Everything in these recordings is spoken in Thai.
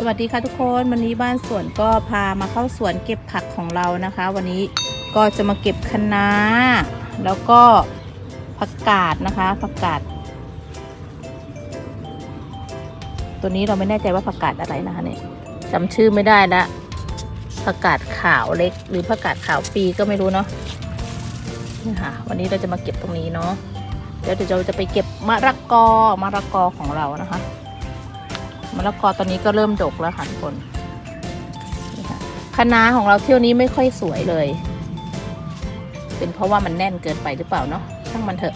สวัสดีค่ะทุกคนวันนี้บ้านสวนก็พามาเข้าสวนเก็บผักของเรานะคะ วันนี้ก็จะมาเก็บคะน้า แล้วก็ผักกาดนะคะผักกาดตัวนี้เราไม่แน่ใจว่าผักกาดอะไรนะคะเนี่ยจำชื่อไม่ได้ละผักกาดขาวเล็ก หรือผักกาดขาวปีก็ไม่รู้เนาะนี่ค่ะ วันนี้เราจะมาเก็บตรงนี้เนาะเดี๋ยวเดี๋ยวเราจะไปเก็บมะระกอมะระกอของเรานะคะ มะละกอตอนนี้ก็เริ่มดกแล้วค่ะทุกคนนี่ค่ะคะน้าของเราเที่ยวนี้ไม่ค่อยสวยเลย เป็นเพราะว่ามันแน่นเกินไปหรือเปล่าเนาะช่างมันเถอะ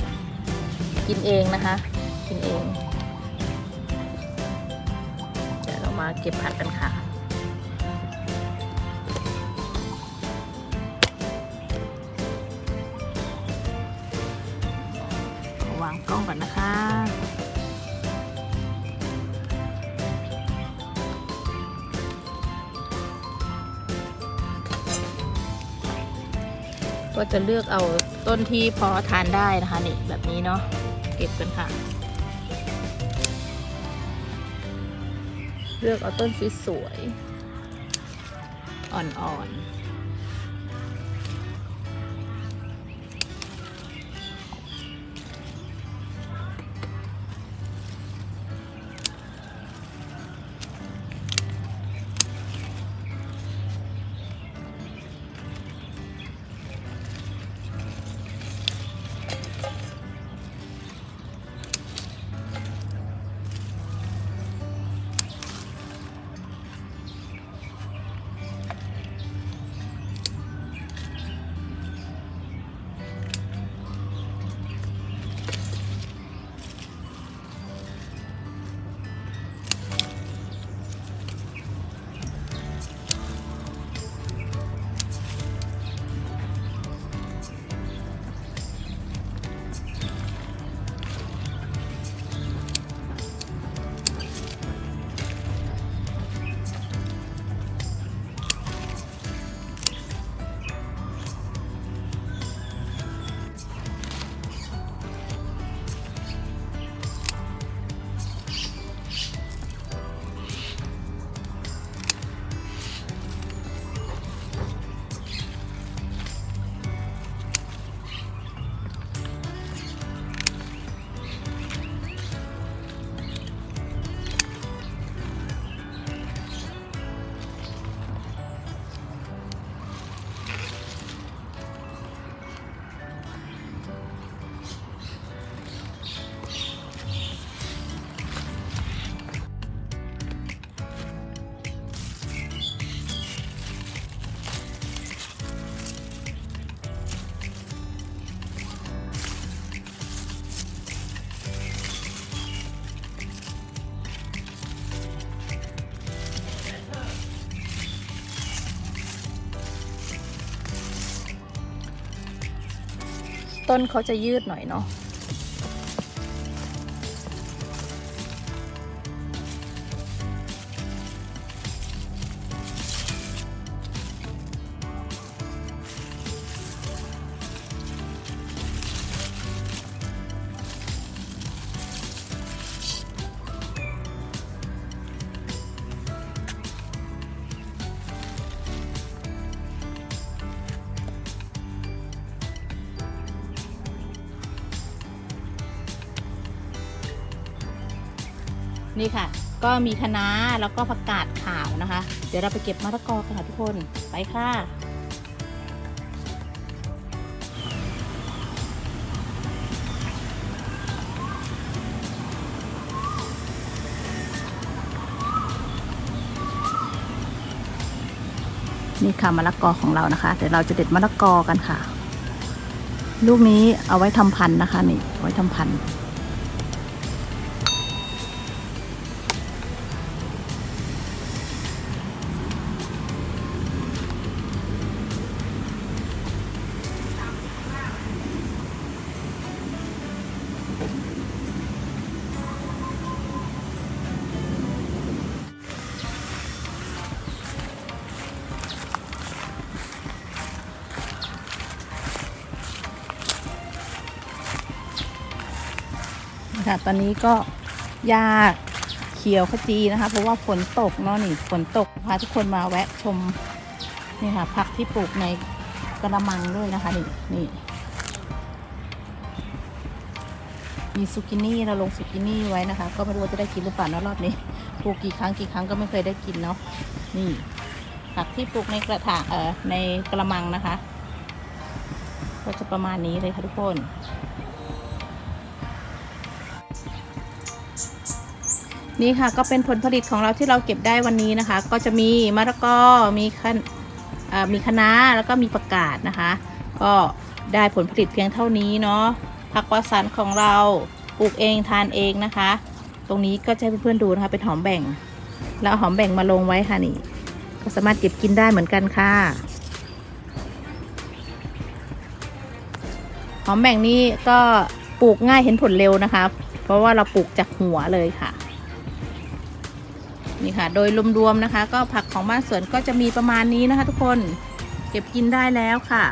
กินเองนะคะ กินเอง เดี๋ยวเรามาเก็บผักกันค่ะวางกล้องก่อนนะคะ ก็จะเลือกเอาต้นที่พอทานได้นะคะนี่แบบนี้เนาะเก็บกันค่ะ เลือกเอาต้นสวยๆอ่อนๆ ต้นเขาจะยืดหน่อยเนาะ นี่ค่ะ ก็มีคะน้าแล้วก็ผักกาดขาวนะคะ เดี๋ยวเราไปเก็บมะละกอกันค่ะทุกคนไปค่ะนี่ค่ะมะละกอของเรานะคะ เดี๋ยวเราจะเด็ดมะละกอกันค่ะ ลูกนี้เอาไว้ทำพันธุ์นะคะนี่เอาไว้ทำพันธุ์ ค่ะ ตอนนี้ก็หญ้าเเขียวขจีนะคะ เพราะว่าฝนตกเนาะนี่ฝนตกพาทุกคนมาแวะชมนี่ค่ะผักที่ปลูกในกระมังด้วยนะคะนี่นี่มีซูกินี่เราลงซูกินี่ไว้นะคะ ก็ไม่รู้ว่าจะได้กินหรือเปล่านะรอบนี้ปลูกกี่ครั้งกี่ครั้งก็ไม่เคยได้กินเนาะนี่ผักที่ปลูกในกระถางเอ่อในกระมังนะคะ ก็จะประมาณนี้เลยค่ะทุกคน นี่ค่ะก็เป็นผลผลิตของเราที่เราเก็บได้วันนี้นะคะ ก็จะมีมะละกอมีคะเอ่อมีคะน้าแล้วก็มีประกาศนะคะ ก็ได้ผลผลิตเพียงเท่านี้เนาะผักปลอดสารของเราปลูกเองทานเองนะคะ ตรงนี้ก็จะให้เพื่อนๆดูนะคะเป็นหอมแบ่ง แล้วหอมแบ่งมาลงไว้ค่ะนี่ ก็สามารถเก็บกินได้เหมือนกันค่ะ หอมแบ่งนี่ก็ปลูกง่ายเห็นผลเร็วนะคะ เพราะว่าเราปลูกจากหัวเลยค่ะ นี่ค่ะ โดยรวมๆนะคะ ก็ผักของบ้านสวนก็จะมีประมาณนี้นะคะ ทุกคนเก็บกินได้แล้วค่ะ